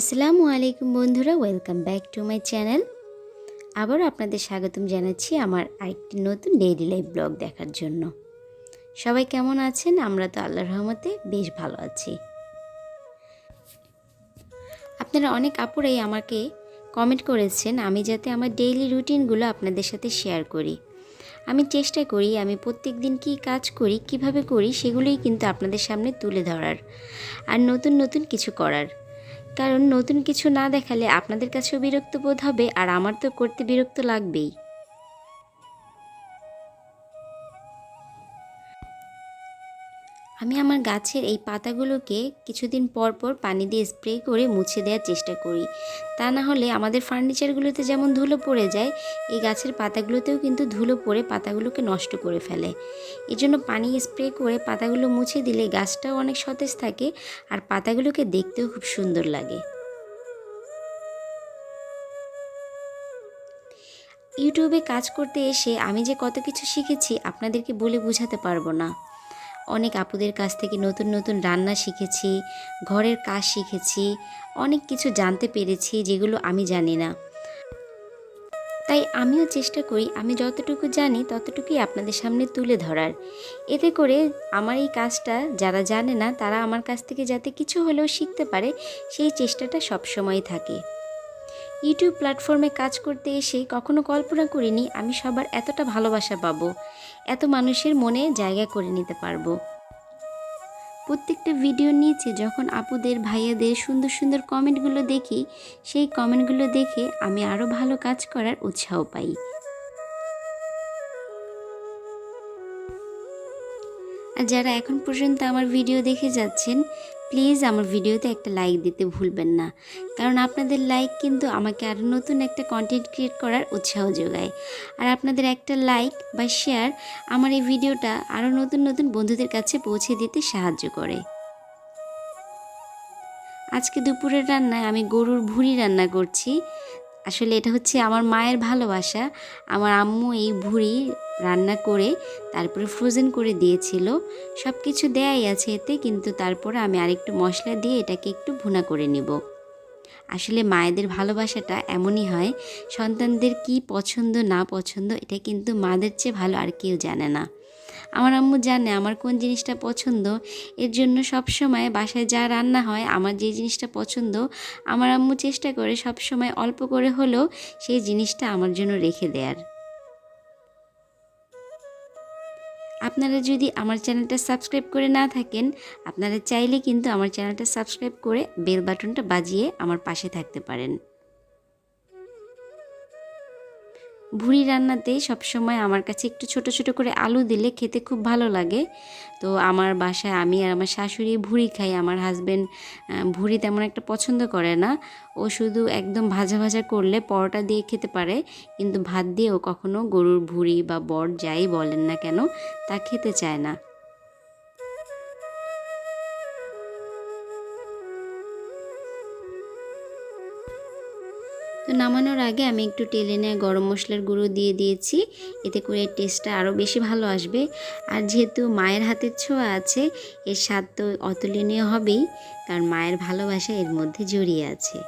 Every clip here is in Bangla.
আসসালামু আলাইকুম বন্ধুরা welcome back to my channel আবারও আপনাদের স্বাগতম জানাচ্ছি আমার আরেকটি নতুন ডেইলি লাইফ ব্লগ দেখার জন্য। সবাই কেমন আছেন? আমরা তো আল্লাহর রহমতে বেশ ভালো আছি। আপনারা অনেক আপুরাই আমাকে কমেন্ট করেছেন, আমি যাতে আমার ডেইলি রুটিনগুলো আপনাদের সাথে শেয়ার করি। আমি চেষ্টা করি, আমি প্রত্যেক দিন কী কাজ করি, কীভাবে করি, সেগুলোই কিন্তু আপনাদের সামনে তুলে ধরার, আর নতুন নতুন কিছু করার। কারণ নতুন কিছু না দেখালে আপনাদের কাছেও বিরক্ত বোধ হবে আর আমার তো করতে বিরক্ত লাগবেই। আমি আমার গাছের এই পাতাগুলোকে কিছুদিন পর পর পানি দিয়ে স্প্রে করে মুছে দেওয়ার চেষ্টা করি। তা না হলে আমাদের ফার্নিচারগুলোতে যেমন ধুলো পড়ে যায়, এই গাছের পাতাগুলোতেও কিন্তু ধুলো পড়ে পাতাগুলোকে নষ্ট করে ফেলে। এই জন্য পানি স্প্রে করে পাতাগুলো মুছে দিলে গাছটাও অনেক সতেজ থাকে আর পাতাগুলোকে দেখতেও খুব সুন্দর লাগে। ইউটিউবে কাজ করতে এসে আমি যে কত কিছু শিখেছি আপনাদেরকে বলে বোঝাতে পারব না। অনেক আপুদের কাছ থেকে নতুন নতুন রান্না শিখেছি, ঘরের কাজ শিখেছি, অনেক কিছু জানতে পেরেছি যেগুলো আমি জানি না। তাই আমিও চেষ্টা করি, আমি যতটুকু জানি ততটুকুই আপনাদের সামনে তুলে ধরার। এতে করে আমার এই কাজটা যারা জানে না, তারা আমার কাছ থেকে যাতে কিছু হলেও শিখতে পারে, সেই চেষ্টাটা সবসময় থাকে। ইউটিউব প্ল্যাটফর্মে কাজ করতে এসে কখনো কল্পনা করিনি, আমি সবার এতটা ভালোবাসা পাবো। এত মানুষের মনে জায়গা করে নিতে পারব। প্রত্যেকটা ভিডিওর নিচে যখন আপুদের, ভাইয়াদের সুন্দর সুন্দর কমেন্টগুলো দেখি, সেই কমেন্টগুলো দেখে আমি আরও ভালো কাজ করার উৎসাহ পাই। আর যারা এখন পর্যন্ত আমার ভিডিও দেখে যাচ্ছেন প্লিজ আমার ভিডিওতে একটা লাইক দিতে ভুলবেন না। কারণ আপনাদের লাইক কিন্তু আমাকে আরও নতুন একটা কন্টেন্ট ক্রিয়েট করার উৎসাহ যোগায়। আর আপনাদের একটা লাইক বা শেয়ার আমার এই ভিডিওটা আরও নতুন নতুন বন্ধুদের কাছে পৌঁছে দিতে সাহায্য করে। আজকে দুপুরের রান্নায় আমি গরুর ভুঁড়ি রান্না করছি। আসলে এটা হচ্ছে আমার মায়ের ভালোবাসা। আমার আম্মু এই ভুঁড়ি রান্না করে তারপরে ফ্রোজেন করে দিয়েছিল। সব কিছু দেয়াই আছে এতে, কিন্তু তারপরে আমি আরেকটু মশলা দিয়ে এটাকে একটু ভুনা করে নেব। আসলে মায়েদের ভালোবাসাটা এমনই হয়, সন্তানদের কি পছন্দ না পছন্দ এটা কিন্তু মাদের চেয়ে ভালো আর কেউ জানে না। আমার আম্মু জানে আমার কোন জিনিসটা পছন্দ, এর জন্য সব সময় বাসায় যা রান্না হয়, আমার যে জিনিসটা পছন্দ, আমার আম্মু চেষ্টা করে সব সময় অল্প করে হলেও সেই জিনিসটা আমার জন্য রেখে দেয়ার। আপনারা যদি আমার চ্যানেলটা সাবস্ক্রাইব করে না থাকেন, আপনারা চাইলে কিন্তু আমার চ্যানেলটা সাবস্ক্রাইব করে বেল বাটনটা বাজিয়ে আমার পাশে থাকতে পারেন। ভুড়ি রান্নাতে সবসময় আমার কাছে একটু ছোট ছোট করে আলু দিলে খেতে খুব ভালো লাগে। তো আমার বাসায় আমি আর আমার শাশুড়ি ভুড়ি খাই। আমার হাজব্যান্ড ভুড়ি তেমন একটা পছন্দ করে না। ও শুধু একদম ভাজা ভাজা করলে পরোটা দিয়ে খেতে পারে। কিন্তু ভাত দিয়ে ও কখনো গরুর ভুড়ি বা বট যাই বলেন না কেন, তা খেতে চায় না। আগে আমি একটু টেলে নেওয়া গরম মশলার গুঁড়ো দিয়ে দিয়েছি। এতে করে টেস্টটা আরও বেশি ভালো আসবে। আর যেহেতু মায়ের হাতের ছোঁয়া আছে, এর স্বাদ তো অতুলনীয় হবেই, কারণ মায়ের ভালোবাসা এর মধ্যে জড়িয়ে আছে।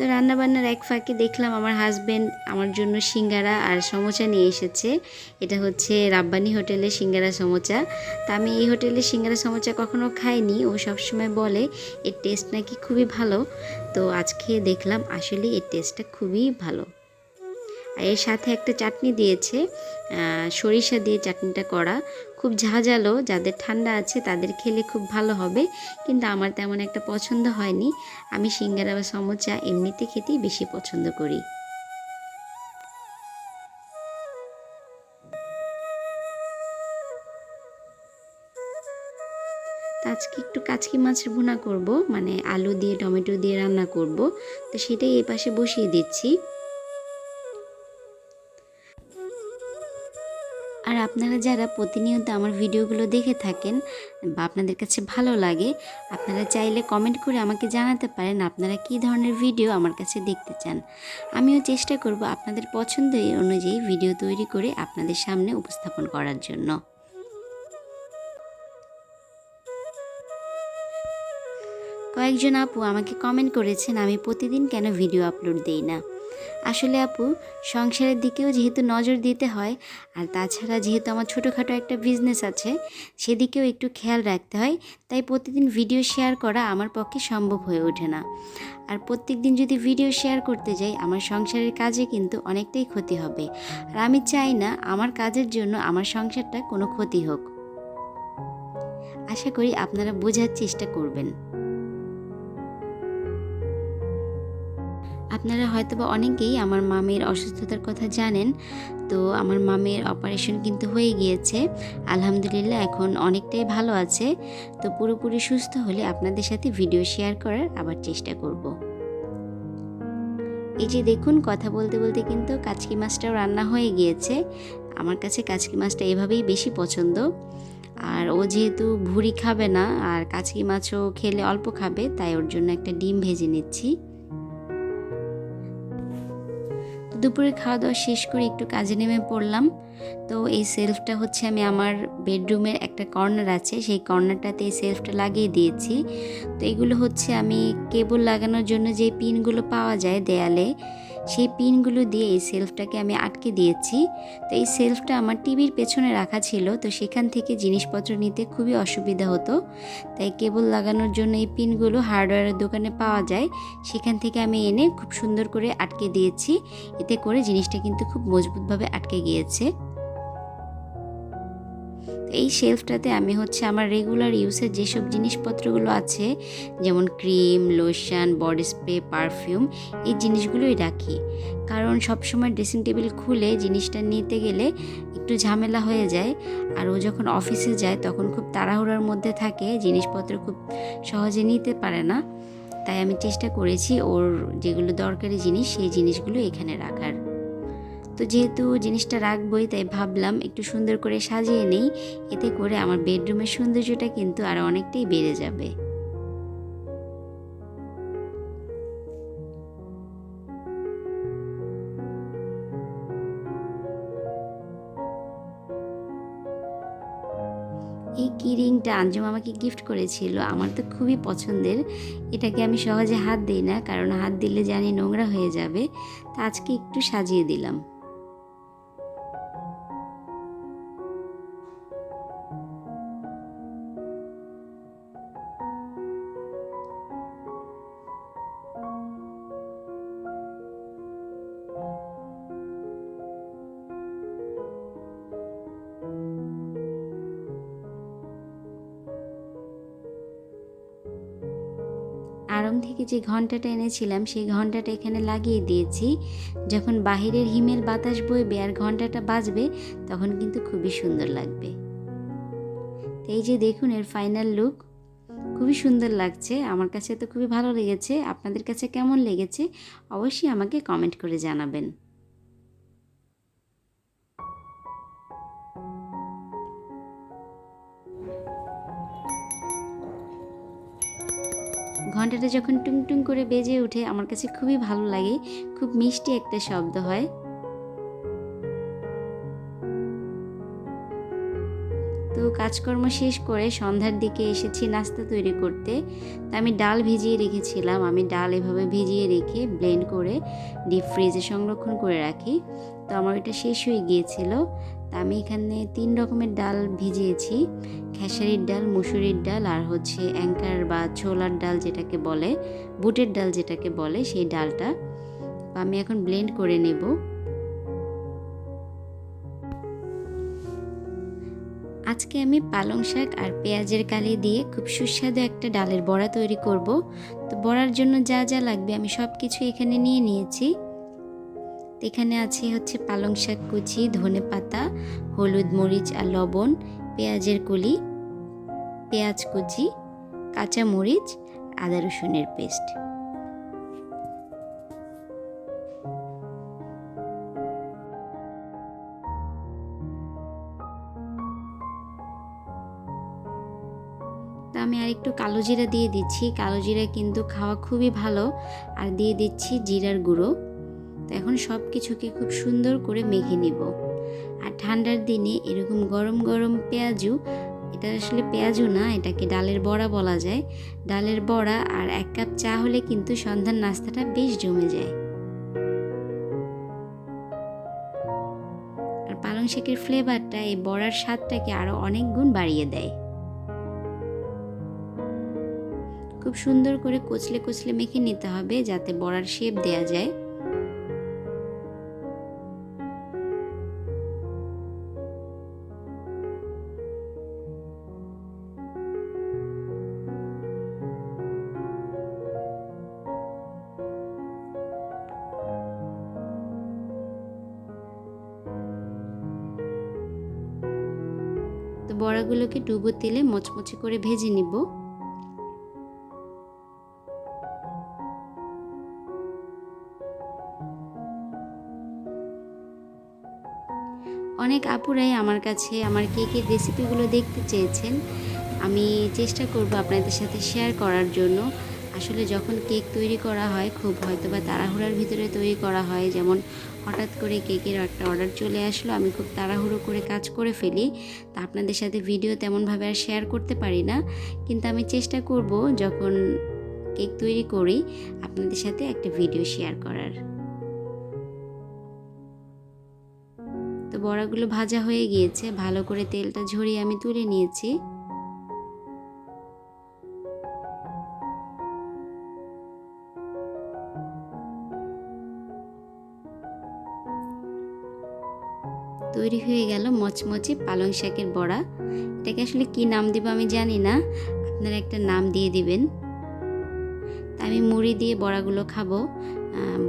তো রান্নাবান্নার এক ফাঁকে দেখলাম আমার হাজব্যান্ড আমার জন্য সিঙ্গারা আর সমোচা নিয়ে এসেছে। এটা হচ্ছে রাব্বানি হোটেলে সিঙ্গারা সমোচা। তা আমি এই হোটেলে সিঙ্গারা সমোচা কখনো খাইনি, ও সবসময় বলে এর টেস্ট নাকি খুবই ভালো। তো আজকে দেখলাম আসলে এর টেস্টটা খুবই ভালো। আর এর সাথে একটা চাটনি দিয়েছে সরিষা দিয়ে চাটনিটা করা। খুব ঝাঁঝালো, যাদের ঠান্ডা আছে তাদের খেলে খুব ভালো হবে, কিন্তু আমার তেমন একটা পছন্দ হয়নি। আমি সিঙ্গারা বা সমোচা এমনিতে খেতেই বেশি পছন্দ করি। আজকে একটু কাচকি মাছের ভুনা করব মানে আলু দিয়ে, টমেটো দিয়ে রান্না করব। তো সেটাই এই পাশে বসিয়ে দিচ্ছি। আর আপনারা যারা প্রতিনিয়ত আমার ভিডিওগুলো দেখে থাকেন বা আপনাদের কাছে ভালো লাগে, আপনারা চাইলে কমেন্ট করে আমাকে জানাতে পারেন আপনারা কি ধরনের ভিডিও আমার কাছে দেখতে চান। আমিও চেষ্টা করব আপনাদের পছন্দ অনুযায়ী ভিডিও তৈরি করে আপনাদের সামনে উপস্থাপন করার জন্য। কয়েকজন আপু আমাকে কমেন্ট করেছেন, আমি প্রতিদিন কেন ভিডিও আপলোড দেই না? আসলে আপু, সংসারের দিকেও যেহেতু নজর দিতে হয়, আর তাছাড়া যেহেতু আমার ছোটোখাটো একটা বিজনেস আছে, সেদিকেও একটু খেয়াল রাখতে হয়, তাই প্রতিদিন ভিডিও শেয়ার করা আমার পক্ষে সম্ভব হয়ে ওঠে না। আর প্রত্যেক দিন যদি ভিডিও শেয়ার করতে যাই, আমার সংসারের কাজে কিন্তু অনেকটাই ক্ষতি হবে। আর আমি চাই না আমার কাজের জন্য আমার সংসারটা কোনো ক্ষতি হোক। আশা করি আপনারা বোঝার চেষ্টা করবেন। আপনারা হয়তো বা অনেকেই আমার মামের অসুস্থতার কথা জানেন। তো আমার মামের অপারেশন কিন্তু হয়ে গিয়েছে। আলহামদুলিল্লাহ এখন অনেকটাই ভালো আছে। তো পুরোপুরি সুস্থ হলে আপনাদের সাথে ভিডিও শেয়ার করার আবার চেষ্টা করব। এই যে দেখুন, কথা বলতে বলতে কিন্তু কাচকি মাছটাও রান্না হয়ে গিয়েছে। আমার কাছে কাচকি মাছটা এভাবেই বেশি পছন্দ। আর ও যেহেতু ভুড়ি খাবে না, আর কাচকি মাছও খেলে অল্প খাবে, তাই ওর জন্য একটা ডিম ভেজে নিচ্ছি। দুপুরে খাওয়া দাওয়া শেষ করে একটু কাজে নেমে পড়লাম। তো এই সেলফটা হচ্ছে আমি আমার বেডরুমের একটা কর্নার আছে, সেই কর্নারটাতে এই সেলফটা লাগিয়ে দিয়েছি। তো এগুলো হচ্ছে আমি কেবল লাগানোর জন্য যে পিনগুলো পাওয়া যায় দেয়ালে সেই পিনগুলো দিয়ে এই সেলফটাকে আমি আটকে দিয়েছি। তো এই সেলফটা আমার টিভির পেছনে রাখা ছিল। তো সেখান থেকে জিনিসপত্র নিতে খুবই অসুবিধা হতো। তাই কেবল লাগানোর জন্য এই পিনগুলো হার্ডওয়্যারের দোকানে পাওয়া যায়। সেখান থেকে আমি এনে খুব সুন্দর করে আটকে দিয়েছি। এতে করে জিনিসটা কিন্তু খুব মজবুতভাবে আটকে গিয়েছে। এই শেলফটাতে আমি হচ্ছে আমার রেগুলার ইউজের যেসব জিনিসপত্রগুলো আছে, যেমন cream lotion body spray perfume এই জিনিসগুলোই রাখি। কারণ সবসময় ড্রেসিং টেবিল খুলে জিনিসটা নিতে গেলে একটু ঝামেলা হয়ে যায়। আর ও যখন অফিসে যায় তখন খুব তাড়াহুড়ার মধ্যে থাকে, জিনিসপত্র খুব সহজে নিতে পারে না। তাই আমি চেষ্টা করেছি ওর যেগুলো দরকারি জিনিস সেই জিনিসগুলো এখানে রাখার। তো যেহেতু জিনিসটা রাখবই, তাই ভাবলাম একটু সুন্দর করে সাজিয়ে নেই। এতে করে আমার বেডরুমের সৌন্দর্যটা কিন্তু আরও অনেকটাই বেড়ে যাবে। এই কি রিংটা আঞ্জুম আমাকে গিফট করেছিল। আমার তো খুবই পছন্দের। এটাকে আমি সহজে হাত দিই না, কারণ হাত দিলে জানি নোংরা হয়ে যাবে। তা আজকে একটু সাজিয়ে দিলাম। আড়ং থেকে যে ঘন্টাটা এনেছিলাম, সেই ঘন্টাটা এখানে লাগিয়ে দিয়েছি। যখন বাহিরের হিমেল বাতাস বইবে আর ঘন্টাটা বাজবে, তখন কিন্তু খুবই সুন্দর লাগবে। তো এই যে দেখুন, এর ফাইনাল লুক খুবই সুন্দর লাগছে, আমার কাছে তো খুবই ভালো লেগেছে। আপনাদের কাছে কেমন লেগেছে, অবশ্যই আমাকে কমেন্ট করে জানাবেন। ঘন্টাটা যখন টুং টুং করে বেজে ওঠে, আমার কাছে খুবই ভালো লাগে। খুব মিষ্টি একটা শব্দ হয়। তো কাজকর্ম শেষ করে সন্ধ্যার দিকে এসেছি নাস্তা তৈরি করতে। তা আমি ডাল ভিজিয়ে রেখেছিলাম। আমি ডাল এভাবে ভিজিয়ে রেখে ব্লেন্ড করে ডিপ ফ্রিজে সংরক্ষণ করে রাখি। তো আমার এটা শেষ হয়ে গিয়েছিল। তা আমি এখানে তিন রকমের ডাল ভিজিয়েছি। খেসারির ডাল, মুসুরির ডাল আর হচ্ছে অ্যাঙ্কার বা ছোলার ডাল যেটাকে বলে, বুটের ডাল যেটাকে বলে সেই ডালটা। আমি এখন ব্লেন্ড করে নেব। আজকে আমি পালং শাক আর পেঁয়াজের কালি দিয়ে খুব সুস্বাদু একটা ডালের বড়া তৈরি করব। তো বড়ার জন্য যা যা লাগবে আমি সব কিছু এখানে নিয়ে নিয়েছি। এখানে আছে হচ্ছে পালং শাক কুচি, ধনে পাতা, হলুদ মরিচ আর লবণ, পেঁয়াজের কলি, পেঁয়াজ কুচি, কাঁচা মরিচ, আদা রসুনের পেস্ট। তো আমি আর একটু কালো জিরা দিয়ে দিচ্ছি। কালো জিরা কিন্তু খাওয়া খুবই ভালো। আর দিয়ে দিচ্ছি জিরার গুঁড়ো। তো এখন সব কিছুকে খুব সুন্দর করে মেখে নিব। আর ঠান্ডার দিনে এরকম গরম গরম পেঁয়াজু, এটা আসলে পেঁয়াজু না, এটাকে ডালের বড়া বলা যায়। ডালের বড়া আর এক কাপ চা হলে কিন্তু সন্ধ্যার নাস্তাটা বেশ জমে যায়। আর পালং শাকের ফ্লেভারটা এই বড়ার স্বাদটাকে আরও অনেক গুণ বাড়িয়ে দেয়। খুব সুন্দর করে কচলে কচলে মেখে নিতে হবে যাতে বড়ার শেপ দেয়া যায়। তো বড়াগুলোকে ডুবো তেলে মচমচে করে ভেজে নিব। অনেক আপুরাই আমার কাছে আমার কেকের রেসিপিগুলো দেখতে চেয়েছেন। আমি চেষ্টা করব আপনাদের সাথে শেয়ার করার জন্য। আসলে যখন কেক তৈরি করা হয়, খুব হয়তো বা তাড়াহুড়ার ভিতরে তৈরি করা হয়। যেমন হঠাৎ করে কেকের একটা অর্ডার চলে আসলো, আমি খুব তাড়াহুড়ো করে কাজ করে ফেলি। তা আপনাদের সাথে ভিডিও তেমনভাবে আর শেয়ার করতে পারি না। কিন্তু আমি চেষ্টা করব যখন কেক তৈরি করি, আপনাদের সাথে একটা ভিডিও শেয়ার করার। তো বড়াগুলো ভাজা হয়ে গিয়েছে। ভালো করে তেলটা ঝরিয়ে আমি তুলে নিয়েছি। তৈরি হয়ে গেল মচমচে পালং শাকের বড়া। এটাকে আসলে কি নাম দেবো আমি জানি না। আপনারা একটা নাম দিয়ে দিবেন। তা আমি মুড়ি দিয়ে বড়াগুলো খাব।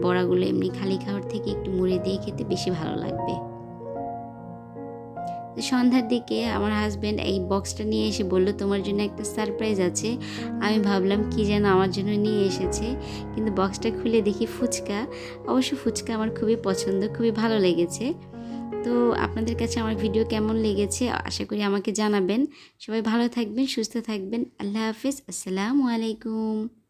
বড়াগুলো এমনি খালি খাওয়ার থেকে একটু মুড়ি দিয়ে খেতে বেশি ভালো লাগবে। সন্ধ্যার দিকে আমার হাজব্যান্ড এই বক্সটা নিয়ে এসে বলল, তোমার জন্য একটা সারপ্রাইজ আছে। আমি ভাবলাম কি যেন আমার জন্য নিয়ে এসেছে। কিন্তু বক্সটা খুলে দেখি ফুচকা। অবশ্য ফুচকা আমার খুবই পছন্দ, খুবই ভালো লেগেছে। তো আপনাদের কাছে আমার ভিডিও কেমন লেগেছে আশা করি আমাকে জানাবেন। সবাই ভালো থাকবেন, সুস্থ থাকবেন। আল্লাহ হাফিজ। আসসালামু আলাইকুম।